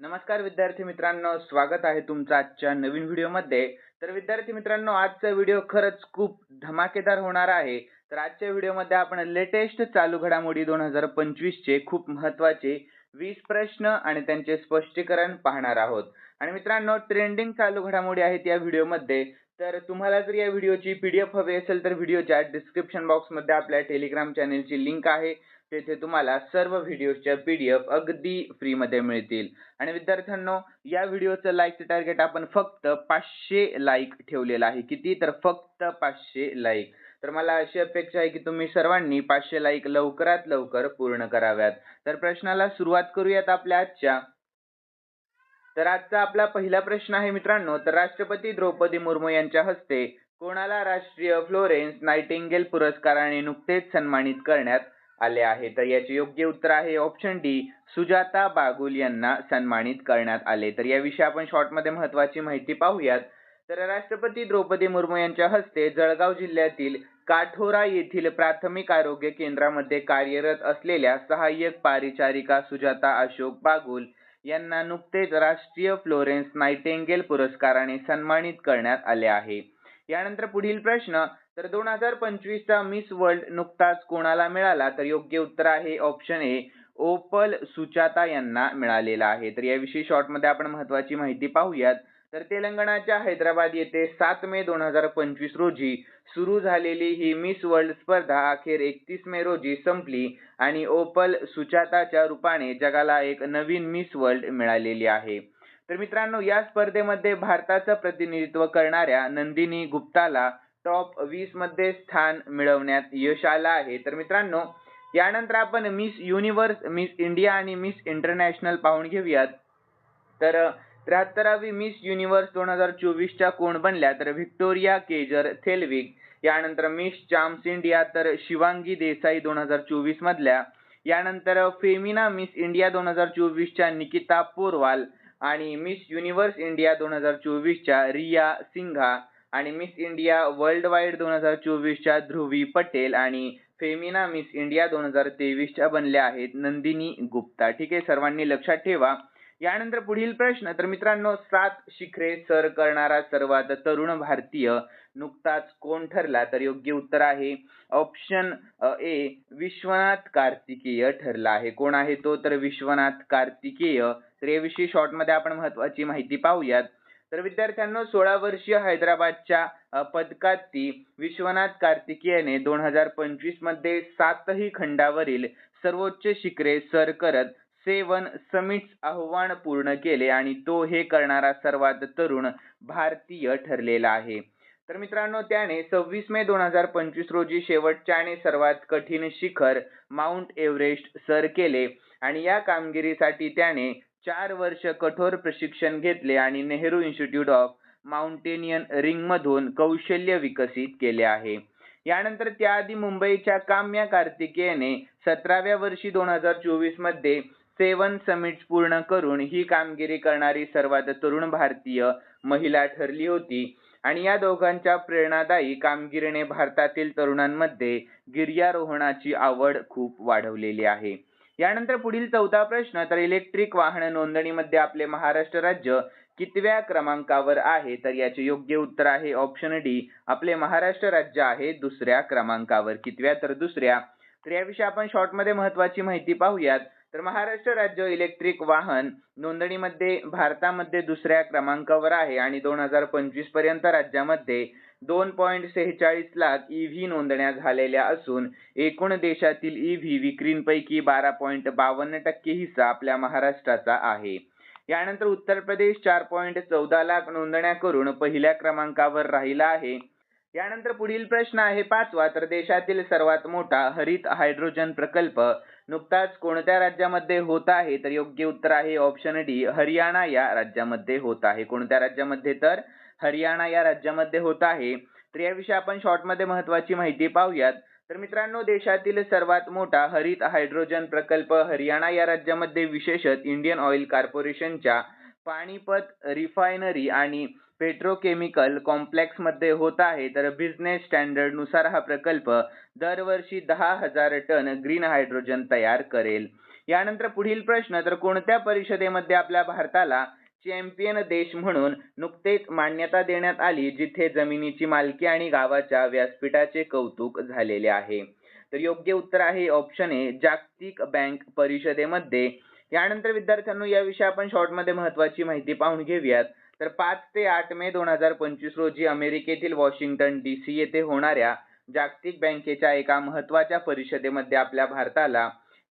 नमस्कार विद्यार्थी मित्रांनो स्वागत आहे तुमचं आजच्या नवीन व्हिडिओमध्ये. तर विद्यार्थी मित्रांनो आजचा व्हिडिओ खरंच खूप धमाकेदार होणार आहे. तर आजच्या व्हिडिओमध्ये आपण लेटेस्ट चालू घडामोडी दोन हजार पंचवीसचे खूप महत्त्वाचे वीस प्रश्न आणि त्यांचे स्पष्टीकरण पाहणार आहोत. आणि मित्रांनो ट्रेंडिंग चालू घडामोडी आहेत या व्हिडिओमध्ये. तर तुम्हाला जर या व्हिडिओची पी डी एफ हवी असेल तर व्हिडिओच्या डिस्क्रिप्शन बॉक्समध्ये आपल्या टेलिग्राम चॅनेलची लिंक आहे. तेथे तुम्हाला सर्व व्हिडिओच्या एफ अगदी फ्रीमध्ये मिळतील. आणि विद्यार्थ्यांनो या व्हिडिओचं लाईकचं टार्गेट आपण फक्त पाचशे लाईक ठेवलेलं आहे. किती? तर फक्त पाचशे लाईक तर मला अशी अपेक्षा आहे की तुम्ही सर्वांनी पाचशे लाईक लवकरात लवकर पूर्ण कराव्यात. तर प्रश्नाला सुरुवात करूयात आपल्या आजच्या. तर आजचा आपला पहिला प्रश्न आहे मित्रांनो तर राष्ट्रपती द्रौपदी मुर्मू यांच्या हस्ते कोणाला राष्ट्रीय फ्लोरेन्स नायटिंगेल पुरस्काराने नुकतेच सन्मानित करण्यात आले आहे. तर याचे योग्य उत्तर आहे ऑप्शन डी सुजाता बागुल यांना सन्मानित करण्यात आले. तर याविषयी आपण शॉर्टमध्ये महत्वाची माहिती पाहूयात. तर राष्ट्रपती द्रौपदी मुर्मू यांच्या हस्ते जळगाव जिल्ह्यातील काठोरा येथील प्राथमिक आरोग्य केंद्रामध्ये कार्यरत असलेल्या सहाय्यक पारिचारिका सुजाता अशोक बागुल यांना नुकतेच राष्ट्रीय फ्लोरेन्स नायटेंगेल पुरस्काराने सन्मानित करण्यात आले आहे. यानंतर पुढील प्रश्न तर दोन हजार पंचवीसचा मिस वर्ल्ड नुकताच कोणाला मिळाला? तर योग्य उत्तर आहे ऑप्शन ए ओपल सुचाता यांना मिळालेला आहे. तर याविषयी शॉर्टमध्ये आपण महत्वाची माहिती पाहूयात. तर तेलंगणाच्या हैदराबाद येथे सात मे दोन हजार पंचवीस रोजी सुरू झालेली ही मिस वर्ल्ड स्पर्धा अखेर एकतीस मे रोजी संपली आणि ओपल सुचाताच्या रूपाने जगाला एक नवीन मिस वर्ल्ड मिळालेली आहे. तर मित्रांनो या स्पर्धेमध्ये भारताचं प्रतिनिधित्व करणाऱ्या नंदिनी गुप्ताला टॉप वीसमध्ये स्थान मिळवण्यात यश आलं आहे. तर मित्रांनो यानंतर आपण मिस युनिव्हर्स मिस इंडिया आणि मिस इंटरनॅशनल पाहून घेऊयात. तर त्र्याहत्तरावी मिस युनिव्हर्स दोन हजार चोवीसच्या कोण बनल्या? तर व्हिक्टोरिया केजर थेलविक यानंतर मिस चाम्स इंडिया तर शिवांगी देसाई दोन हजार चोवीस मधल्या. यानंतर फेमिना मिस इंडिया दोन हजार चोवीसच्या निकिता पोरवाल आणि मिस युनिव्हर्स इंडिया दोन हजार चोवीसच्या रिया सिंघा. आणि मिस इंडिया वर्ल्ड वाईड दोन हजार चोवीसच्या ध्रुवी पटेल आणि फेमिना मिस इंडिया दोन हजार तेवीसच्या बनल्या आहेत नंदिनी गुप्ता. ठीक आहे सर्वांनी लक्षात ठेवा. यानंतर पुढील प्रश्न तर मित्रांनो सात शिखरे सर करणारा सर्वात तरुण भारतीय नुकताच कोण ठरला? तर योग्य उत्तर आहे ऑप्शन ए विश्वनाथ कार्तिकेय ठरला आहे. कोण आहे तो? तर विश्वनाथ कार्तिकेय. तर याविषयी शॉर्टमध्ये आपण महत्वाची माहिती पाहूयात. तर विद्यार्थ्यांनो सोळा वर्षीय हैदराबादच्या पदकाती विश्वनाथ कार्तिकेयने दोन हजार पंचवीसमध्ये सातही खंडावरील सर्वोच्च शिखरे सर करत सेवन समिट्स आव्हान पूर्ण केले आणि तो हे करणारा सर्वात तरुण भारतीय ठरलेला आहे. तर मित्रांनो त्याने सव्वीस मे दोन हजार पंचवीस रोजी शेवटच्या आणि सर्वात कठीण शिखर माउंट एव्हरेस्ट सर केले आणि या कामगिरीसाठी त्याने चार वर्ष कठोर प्रशिक्षण घेतले आणि Nehru institute of mountaineering मधून कौशल्य विकसित केले आहे. यानंतर त्याआधी मुंबईच्या काम्या कार्तिकेयने सतराव्या वर्षी दोन हजार चोवीसमध्ये सेवन समिट्स पूर्ण करून ही कामगिरी करणारी सर्वात तरुण भारतीय महिला ठरली होती. आणि या दोघांच्या प्रेरणादायी कामगिरीने भारतातील तरुणांमध्ये गिर्यारोहणाची आवड खूप वाढवलेली आहे. यानंतर पुढील चौथा प्रश्न तर इलेक्ट्रिक वाहन नोंदणीमध्ये आपले महाराष्ट्र राज्य कितव्या क्रमांकावर आहे? तर याचे योग्य उत्तर आहे ऑप्शन डी आपले महाराष्ट्र राज्य आहे दुसऱ्या क्रमांकावर. कितव्या तर दुसऱ्या. तर याविषयी आपण शॉर्टमध्ये महत्वाची माहिती पाहूयात. तर महाराष्ट्र राज्य इलेक्ट्रिक वाहन नोंदणीमध्ये भारतामध्ये दुसऱ्या क्रमांकावर आहे आणि दोन हजार पंचवीसपर्यंत राज्यामध्ये दोन पॉईंट सेहेचाळीस लाख ईव्ही नोंदण्या झालेल्या असून एकूण देशातील ईव्ही विक्रींपैकी बारा पॉईंट बावन्न टक्के हिस्सा आपल्या महाराष्ट्राचा आहे. यानंतर उत्तर प्रदेश चार पॉईंट चौदा लाख नोंदण्या करून पहिल्या क्रमांकावर राहिला आहे. यानंतर पुढील प्रश्न आहे पाचवा तर देशातील सर्वात मोठा हरित हायड्रोजन प्रकल्प नुकताच कोणत्या राज्यामध्ये होत आहे? तर योग्य उत्तर आहे ऑप्शन डी हरियाणा या राज्यामध्ये होत आहे. कोणत्या राज्यामध्ये तर? हरियाणा या राज्यामध्ये होत आहे. तर याविषयी आपण शॉर्टमध्ये महत्वाची माहिती पाहूयात. तर मित्रांनो देशातील सर्वात मोठा हरित हायड्रोजन प्रकल्प हरियाणा या राज्यामध्ये विशेषत इंडियन ऑइल कॉर्पोरेशनच्या पाणीपत रिफायनरी आणि पेट्रोकेमिकल कॉम्प्लेक्समध्ये होत आहे. तर बिझनेस स्टँडर्डनुसार हा प्रकल्प दरवर्षी दहा हजार टन ग्रीन हायड्रोजन तयार करेल. यानंतर पुढील प्रश्न तर कोणत्या परिषदेमध्ये आपल्या भारताला चॅम्पियन देश म्हणून नुकतेच मान्यता देण्यात आली जिथे जमिनीची मालकी आणि गावाच्या व्यासपीठाचे कौतुक झालेले आहे. तर योग्य उत्तर आहे ऑप्शन ए जागतिक बँक परिषदेमध्ये. यानंतर विद्यार्थ्यांनो याविषयी आपण शॉर्टमध्ये महत्वाची माहिती पाहून घेऊयात. तर पाच ते आठ मे दोन हजार पंचवीस रोजी अमेरिकेतील वॉशिंग्टन डी सी येथे होणाऱ्या जागतिक बँकेच्या एका महत्त्वाच्या परिषदेमध्ये आपल्या भारताला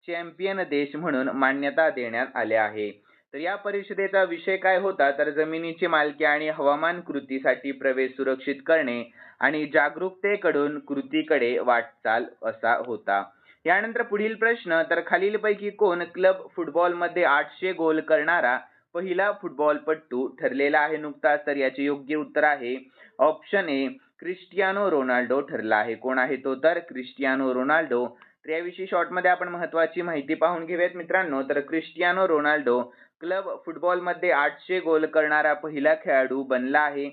चॅम्पियन देश म्हणून मान्यता देण्यात आले आहे. तर या परिषदेचा विषय काय होता? तर जमिनीची मालकी आणि हवामान कृतीसाठी प्रवेश सुरक्षित करणे आणि जागरूकतेकडून कृतीकडे वाटचाल असा होता. यानंतर पुढील प्रश्न तर खालीलपैकी कोण क्लब फुटबॉलमध्ये आठशे गोल करणारा पहिला फुटबॉलपट्टू ठरलेला आहे नुकताच? तर याचे योग्य उत्तर आहे ऑप्शन ए क्रिस्टियानो रोनाल्डो ठरला आहे. कोण आहे तो? तर क्रिस्टियानो रोनाल्डो. तर याविषयी शॉर्टमध्ये आपण महत्वाची माहिती पाहून घेऊयात मित्रांनो. तर क्रिस्टियानो रोनाल्डो क्लब फुटबॉलमध्ये आठशे गोल करणारा पहिला खेळाडू बनला आहे.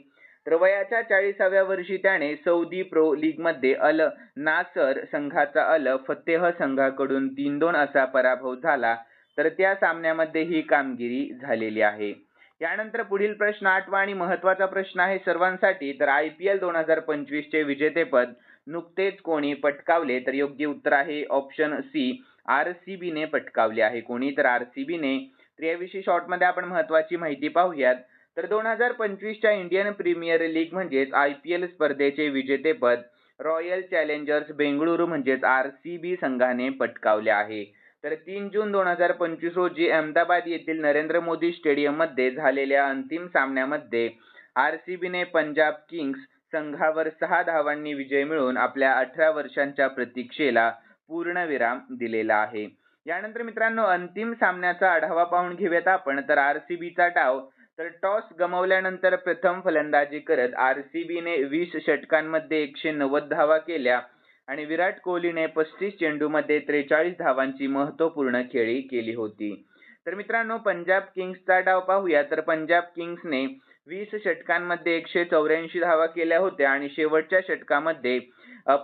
तर वयाच्या चाळीसाव्या वर्षी त्याने सौदी प्रो लीगमध्ये अल नासर संघाचा अल फतेह संघाकडून तीन दोन असा पराभव झाला. तर त्या सामन्यामध्ये ही कामगिरी झालेली आहे. यानंतर पुढील प्रश्न आठवा आणि महत्त्वाचा प्रश्न आहे सर्वांसाठी. तर आय पी एल दोन हजार पंचवीसचे विजेतेपद नुकतेच कोणी पटकावले? तर योग्य उत्तर आहे ऑप्शन सी आर सी बीने पटकावले आहे. कोणी? तर आर सी बीने याविषयी शॉर्टमध्ये आपण महत्वाची माहिती पाहूयात. तर दोन हजार पंचवीसच्या इंडियन प्रीमियर लीग म्हणजेच आय पी एल स्पर्धेचे विजेतेपद रॉयल चॅलेंजर्स बेंगळुरू म्हणजेच आर सी बी संघाने पटकावले आहे. तर तीन जून दोन हजार पंचवीस रोजी अहमदाबाद येथील नरेंद्र मोदी स्टेडियममध्ये झालेल्या अंतिम सामन्यामध्ये आर सी बीने पंजाब किंग्स संघावर सहा धावांनी विजय मिळवून आपल्या अठरा वर्षांच्या प्रतीक्षेला पूर्णविराम दिलेला आहे. यानंतर मित्रांनो अंतिम सामन्याचा आढावा पाहून घेऊयात आपण. तर आरसीबीचा डाव. तर टॉस गमावल्यानंतर प्रथम फलंदाजी करत आरसीबीने वीस षटकांमध्ये एकशे नव्वद धावा केल्या आणि विराट कोहलीने पस्तीस चेंडूमध्ये त्रेचाळीस धावांची महत्त्वपूर्ण खेळी केली होती. तर मित्रांनो पंजाब किंग्सचा डाव पाहूया. तर पंजाब किंग्सने वीस षटकांमध्ये एकशे चौऱ्याऐंशी धावा केल्या होत्या आणि शेवटच्या षटकामध्ये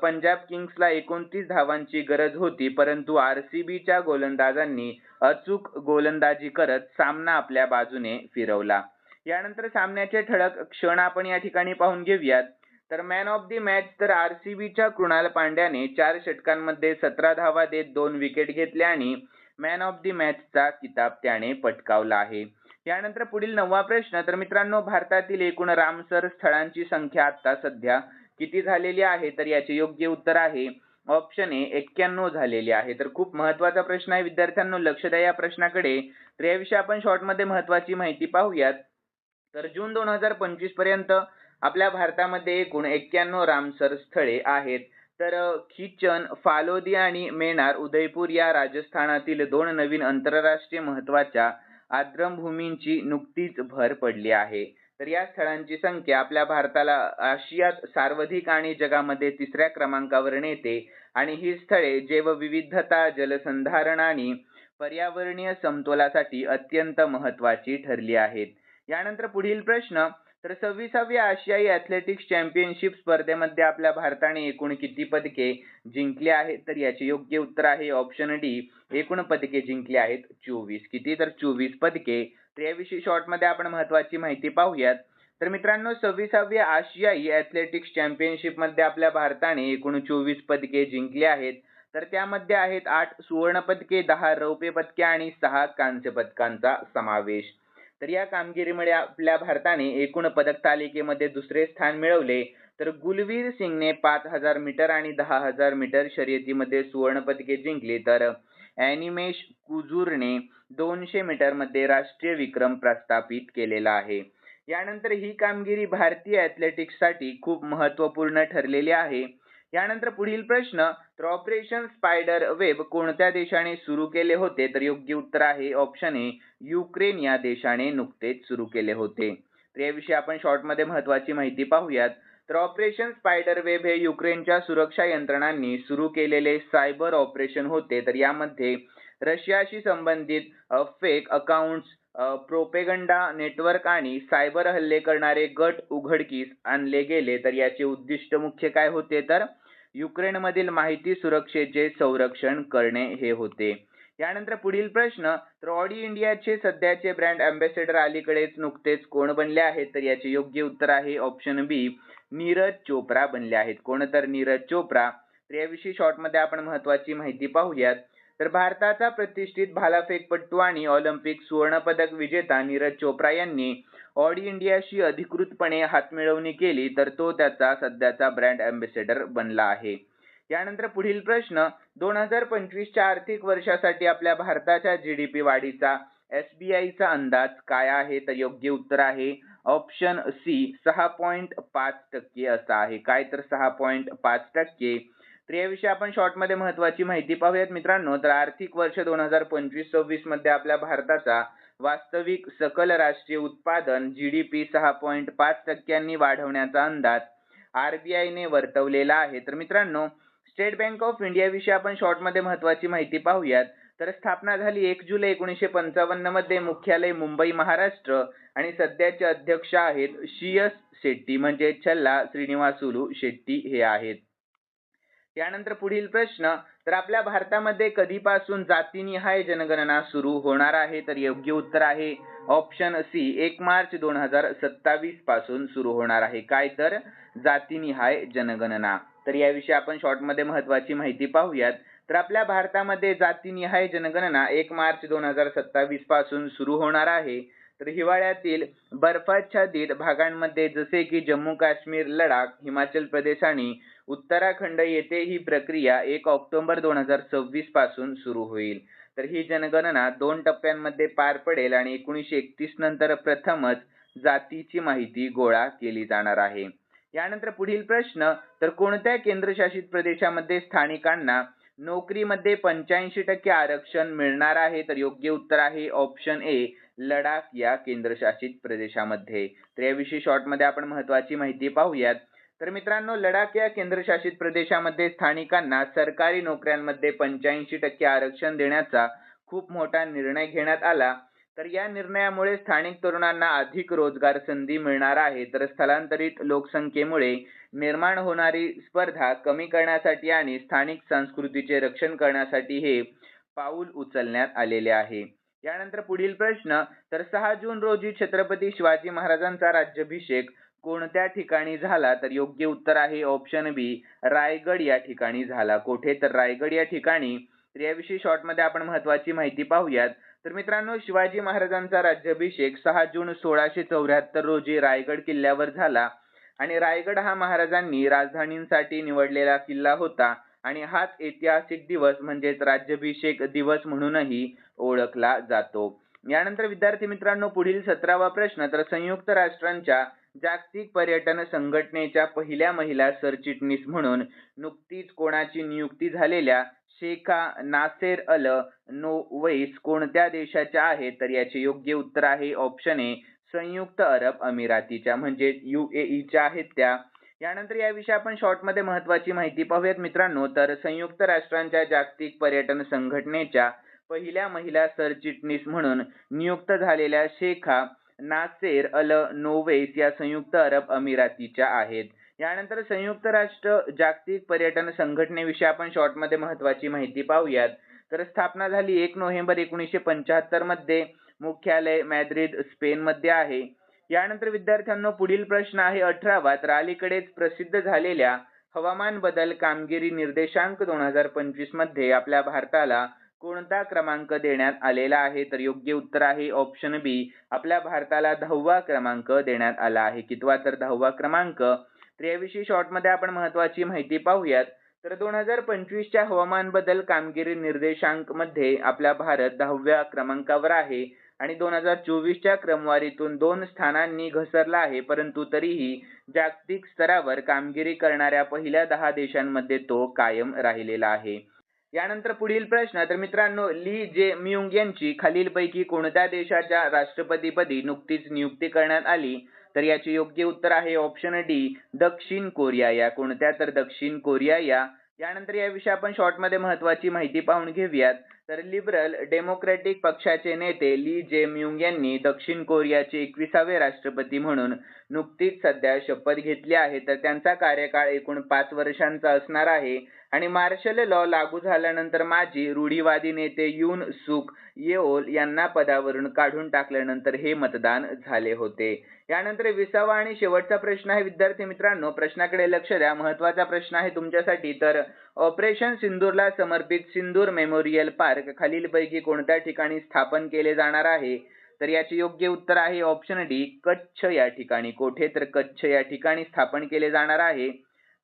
पंजाब किंग्सला एकोणतीस धावांची गरज होती परंतु आर सी बीच्या गोलंदाजांनी अचूक गोलंदाजी करत सामना आपल्या बाजूने फिरवला. यानंतर सामन्याचे ठळक क्षण आपण या ठिकाणी पाहून घेऊयात. तर मॅन ऑफ दी मॅच तर आर सी बीच्या कृणाल पांड्याने चार षटकांमध्ये सतरा धावा देत दोन विकेट घेतल्या आणि मॅन ऑफ दी मॅचचा किताब त्याने पटकावला आहे. यानंतर पुढील नववा प्रश्न तर मित्रांनो भारतातील एकूण रामसर स्थळांची संख्या आता सध्या किती झालेली आहे? तर याचे योग्य उत्तर आहे ऑप्शन ए एक्क्याण्णव झालेली आहे. तर खूप महत्त्वाचा प्रश्न आहे विद्यार्थ्यांनो लक्ष द्या या प्रश्नाकडे. तर याविषयी आपण शॉर्टमध्ये महत्वाची माहिती पाहूयात. तर जून दोन हजार पंचवीसपर्यंत आपल्या भारतामध्ये एकूण एक्क्याण्णव रामसर स्थळे आहेत. तर खिचन फालोदी आणि मेणार उदयपूर या राजस्थानातील दोन नवीन आंतरराष्ट्रीय महत्त्वाच्या आद्रमभूमींची नुकतीच भर पडली आहे. तर या स्थळांची संख्या आपल्या भारताला आशियात सर्वाधिक आणि जगामध्ये तिसऱ्या क्रमांकावर नेते आणि ही स्थळे जैवविविधता जलसंधारण आणि पर्यावरणीय समतोलासाठी अत्यंत महत्वाची ठरली आहेत. यानंतर पुढील प्रश्न तर सव्वीसाव्या आशियाई ॲथलेटिक्स चॅम्पियनशिप स्पर्धेमध्ये आपल्या भारताने एकूण किती पदके जिंकली आहेत? तर याचे योग्य उत्तर आहे ऑप्शन डी एकूण पदके जिंकली आहेत चोवीस. किती? तर चोवीस पदके. तर याविषयी शॉर्टमध्ये आपण महत्वाची माहिती पाहूयात. तर मित्रांनो सव्वीसाव्या आशियाई ॲथलेटिक्स चॅम्पियनशिपमध्ये आपल्या भारताने एकूण चोवीस पदके जिंकली आहेत. तर त्यामध्ये आहेत आठ सुवर्ण पदके दहा रौप्य पदके आणि सहा कांस्य पदकांचा समावेश. तर या कामगिरीमुळे आपल्या भारताने एकूण पदक तालिकेमध्ये दुसरे स्थान मिळवले. तर गुलवीर सिंगने पाच हजार मीटर आणि दहा हजार मीटर शर्यतीमध्ये सुवर्ण पदके जिंकली. तर अॅनिमेश कुजूरने दोनशे मीटरमध्ये राष्ट्रीय विक्रम प्रस्थापित केलेला आहे. यानंतर ही कामगिरी भारतीय ॲथलेटिक्ससाठी खूप महत्त्वपूर्ण ठरलेली आहे. यानंतर पुढील प्रश्न तर ऑपरेशन स्पायडर वेब कोणत्या देशाने सुरू केले होते? तर योग्य उत्तर आहे ऑप्शन ए युक्रेन या देशाने नुकतेच सुरू केले होते. तर याविषयी आपण शॉर्टमध्ये महत्वाची माहिती पाहूयात. तर ऑपरेशन स्पायडर वेब हे युक्रेनच्या सुरक्षा यंत्रणांनी सुरू केलेले सायबर ऑपरेशन होते. तर यामध्ये रशियाशी संबंधित फेक अकाउंट्स प्रोपेगंडा नेटवर्क आणि सायबर हल्ले करणारे गट उघडकीस आणले गेले. तर याचे उद्दिष्ट मुख्य काय होते? तर युक्रेनमधील माहिती सुरक्षेचे संरक्षण करणे हे होते. यानंतर पुढील प्रश्न तर ऑडी इंडियाचे सध्याचे ब्रँड अँबॅसेडर अलीकडेच नुकतेच कोण बनले आहेत? तर याचे योग्य उत्तर आहे ऑप्शन बी नीरज चोप्रा बनले आहेत. कोण तर नीरज चोप्रा? तर याविषयी शॉर्टमध्ये आपण महत्वाची माहिती पाहूयात. तर भारताचा प्रतिष्ठित भालाफेकपटू आणि ऑलिम्पिक सुवर्णपदक विजेता नीरज चोप्रा यांनी ऑडी इंडियाशी अधिकृतपणे हातमिळवणी केली तर तो त्याचा सध्याचा ब्रँड अँबॅसेडर बनला आहे. यानंतर पुढील प्रश्न दोन हजार पंचवीसच्या आर्थिक वर्षासाठी आपल्या भारताच्या जी डी पी वाढीचा एस बी आयचा अंदाज काय आहे? तर योग्य उत्तर आहे ऑप्शन सी सहा पॉईंट पाच टक्के असा आहे. काय तर सहा पॉईंट पाच टक्के तर याविषयी आपण शॉर्टमध्ये महत्वाची माहिती पाहूयात मित्रांनो. तर आर्थिक वर्ष दोन हजार पंचवीस सव्वीसमध्ये आपल्या भारताचा वास्तविक सकल राष्ट्रीय उत्पादन जी डी पी सहा पॉईंट पाच टक्क्यांनी वाढवण्याचा अंदाज आरबीआयने वर्तवलेला आहे. तर मित्रांनो स्टेट बँक ऑफ इंडियाविषयी आपण शॉर्टमध्ये महत्वाची माहिती पाहूयात. तर स्थापना झाली एक जुलै एकोणीसशे पंचावन्नमध्ये. मुख्यालय मुंबई महाराष्ट्र आणि सध्याचे अध्यक्ष आहेत शियस शेट्टी. म्हणजे छल्ला श्रीनिवासुलू शेट्टी हे आहेत. यानंतर पुढील प्रश्न तर आपल्या भारतामध्ये कधीपासून जातीनिहाय जनगणना सुरू होणार आहे? तर योग्य उत्तर आहे ऑप्शन सी एक मार्च दोन हजार सत्तावीसपासून सुरू होणार आहे. काय तर? जातीनिहाय जनगणना. तर याविषयी आपण शॉर्टमध्ये महत्वाची माहिती पाहूयात. तर आपल्या भारतामध्ये जातीनिहाय जनगणना एक मार्च दोन हजार सत्तावीसपासून सुरू होणार आहे. तर हिवाळ्यातील बर्फाच्छादित भागांमध्ये जसे की जम्मू काश्मीर लडाख हिमाचल प्रदेश आणि उत्तराखंड येथे ही प्रक्रिया एक ऑक्टोबर दोन हजार सव्वीसपासून सुरू होईल. तर ही जनगणना दोन टप्प्यांमध्ये पार पडेल आणि एकोणीसशे एकतीस नंतर प्रथमच जातीची माहिती गोळा केली जाणार आहे. यानंतर पुढील प्रश्न तर कोणत्या केंद्रशासित प्रदेशामध्ये स्थानिकांना नोकरीमध्ये पंच्याऐंशी टक्के आरक्षण मिळणार आहे? तर योग्य उत्तर आहे ऑप्शन ए लडाख या केंद्रशासित प्रदेशामध्ये. तर याविषयी शॉर्टमध्ये आपण महत्वाची माहिती पाहूयात. तर मित्रांनो लडाख या केंद्रशासित प्रदेशामध्ये स्थानिकांना सरकारी नोकऱ्यांमध्ये पंच्याऐंशी टक्के आरक्षण देण्याचा खूप मोठा निर्णय घेण्यात आला. तर या निर्णयामुळे स्थानिक तरुणांना अधिक रोजगार संधी मिळणार आहे. तर स्थलांतरित लोकसंख्येमुळे निर्माण होणारी स्पर्धा कमी करण्यासाठी आणि स्थानिक संस्कृतीचे रक्षण करण्यासाठी हे पाऊल उचलण्यात आलेले आहे. यानंतर पुढील प्रश्न तर सहा जून रोजी छत्रपती शिवाजी महाराजांचा राज्याभिषेक कोणत्या ठिकाणी झाला तर योग्य उत्तर आहे ऑप्शन बी रायगड या ठिकाणी झाला. कोठे? तर रायगड या ठिकाणी. तर याविषयी शॉर्टमध्ये आपण महत्वाची माहिती पाहूयात. तर मित्रांनो शिवाजी महाराजांचा राज्याभिषेक सहा जून सोळाशे चौऱ्याहत्तर रोजी रायगड किल्ल्यावर झाला. आणि रायगड हा महाराजांनी राजधानींसाठी निवडलेला किल्ला होता. आणि हाच ऐतिहासिक दिवस म्हणजेच राज्याभिषेक दिवस म्हणूनही ओळखला जातो. यानंतर विद्यार्थी मित्रांनो पुढील सतरावा प्रश्न तर संयुक्त राष्ट्रांच्या जागतिक पर्यटन संघटनेच्या पहिल्या महिला सरचिटणीस म्हणून नुकतीच कोणाची नियुक्ती झालेल्या शेखा नासेर अल नोवैस कोणत्या देशाच्या आहेत? तर याचे योग्य उत्तर आहे ऑप्शन ए संयुक्त अरब अमिरातीच्या म्हणजे च्या आहेत त्या. यानंतर याविषयी आपण शॉर्टमध्ये महत्वाची माहिती पाहूयात मित्रांनो. तर संयुक्त राष्ट्रांच्या जागतिक पर्यटन संघटनेच्या पहिल्या महिला सरचिटणीस म्हणून नियुक्त झालेल्या शेखा नासेर अल नोवेस या संयुक्त अरब अमिरातीच्या आहेत. यानंतर संयुक्त राष्ट्र जागतिक पर्यटन संघटनेविषयी आपण शॉर्टमध्ये महत्वाची माहिती पाहूयात. तर स्थापना झाली एक नोव्हेंबर एकोणीसशे पंच्याहत्तरमध्ये. मुख्यालय मॅद्रिद स्पेन मध्ये आहे. यानंतर विद्यार्थ्यांनो पुढील प्रश्न आहे अठरावा तर अलीकडेच प्रसिद्ध झालेल्या हवामान बदल कामगिरी निर्देशांक दोन हजार पंचवीसमध्ये आपल्या भारताला कोणता क्रमांक देण्यात आलेला आहे? तर योग्य उत्तर आहे ऑप्शन बी आपल्या भारताला दहावा क्रमांक देण्यात आला आहे. कितवा तर दहावा क्रमांक. तर याविषयी शॉर्टमध्ये आपण महत्वाची माहिती पाहूयात. तर दोन हजार पंचवीसच्या हवामान बदल कामगिरी निर्देशांकमध्ये आपला भारत दहाव्या क्रमांकावर आहे. आणि दोन हजार चोवीसच्या क्रमवारीतून दोन स्थानांनी घसरला आहे. परंतु तरीही जागतिक स्तरावर कामगिरी करणाऱ्या पहिल्या दहा देशांमध्ये तो कायम राहिलेला आहे. यानंतर पुढील प्रश्न तर मित्रांनो ली जे म्युंग यांची खालीलपैकी कोणत्या देशाच्या राष्ट्रपतीपदी नुकतीच नियुक्ती करण्यात आली? तर याचे योग्य उत्तर आहे ऑप्शन डी दक्षिण कोरिया. या कोणत्या? तर दक्षिण कोरिया या. यानंतर याविषयी आपण शॉर्टमध्ये महत्वाची माहिती पाहून घेऊयात. तर लिबरल डेमोक्रॅटिक पक्षाचे नेते ली जे म्युंग यांनी दक्षिण कोरियाचे एकविसावे राष्ट्रपती म्हणून नुकतीच सध्या शपथ घेतली आहे. तर त्यांचा कार्यकाळ एकूण पाच वर्षांचा असणार आहे. आणि मार्शल लॉ लागू झाल्यानंतर माजी रूढीवादी नेते युन सुक येओल यांना पदावरून काढून टाकल्यानंतर हे मतदान झाले होते. यानंतर विसावा आणि शेवटचा प्रश्न आहे. विद्यार्थी मित्रांनो प्रश्नाकडे लक्ष द्या. महत्त्वाचा प्रश्न आहे तुमच्यासाठी. तर ऑपरेशन सिंदूरला समर्पित सिंदूर मेमोरियल पार्क खालीलपैकी कोणत्या ठिकाणी स्थापन केले जाणार आहे? तर याचे योग्य उत्तर आहे ऑप्शन डी कच्छ या ठिकाणी. कोठे तर कच्छ या ठिकाणी स्थापन केले जाणार आहे.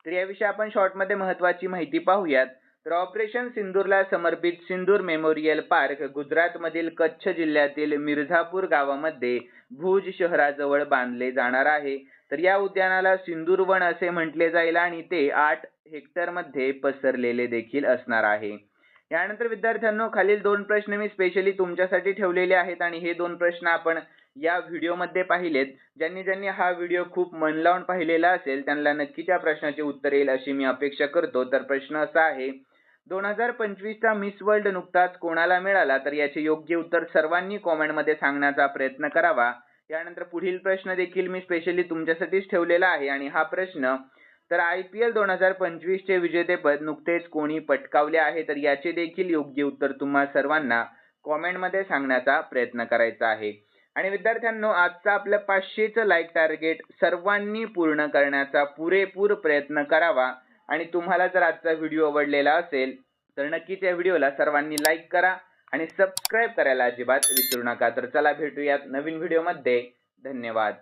तर याविषयी आपण शॉर्टमध्ये महत्वाची माहिती पाहूयात. तर ऑपरेशन सिंदूरला समर्पित सिंदूर मेमोरियल पार्क गुजरातमधील कच्छ जिल्ह्यातील मिर्झापूर गावामध्ये भुज शहराजवळ बांधले जाणार आहे. तर या उद्यानाला सिंदूर वन असे म्हटले जाईल आणि ते आठ हेक्टरमध्ये पसरलेले देखील असणार आहे. यानंतर विद्यार्थ्यांनो खालील दोन प्रश्न मी स्पेशली तुमच्यासाठी ठेवलेले आहेत आणि हे दोन प्रश्न आपण या व्हिडिओमध्ये पाहिलेत. ज्यांनी ज्यांनी हा व्हिडिओ खूप मन लावून पाहिलेला असेल त्यांना नक्कीच्या प्रश्नाचे उत्तर येईल अशी मी अपेक्षा करतो. तर प्रश्न असा आहे दोन हजार पंचवीसचा मिस वर्ल्ड नुकताच कोणाला मिळाला? तर याचे योग्य उत्तर सर्वांनी कॉमेंटमध्ये सांगण्याचा प्रयत्न करावा. यानंतर पुढील प्रश्न देखील मी स्पेशली तुमच्यासाठीच ठेवलेला आहे आणि हा प्रश्न तर आय पी एल दोन हजार पंचवीसचे विजेतेपद नुकतेच कोणी पटकावले आहे तर याचे देखील योग्य उत्तर तुम्हा सर्वांना कॉमेंटमध्ये सांगण्याचा प्रयत्न करायचा आहे. आणि विद्यार्थ्यांनो आजचा आपलं पाचशेचं लाईक टार्गेट सर्वांनी पूर्ण करण्याचा पुरेपूर प्रयत्न करावा. आणि तुम्हाला जर आजचा व्हिडिओ आवडलेला असेल तर नक्कीच या व्हिडिओला सर्वांनी लाईक करा आणि सबस्क्राईब करायला अजिबात विसरू नका. तर चला भेटूयात नवीन व्हिडिओमध्ये धन्यवाद.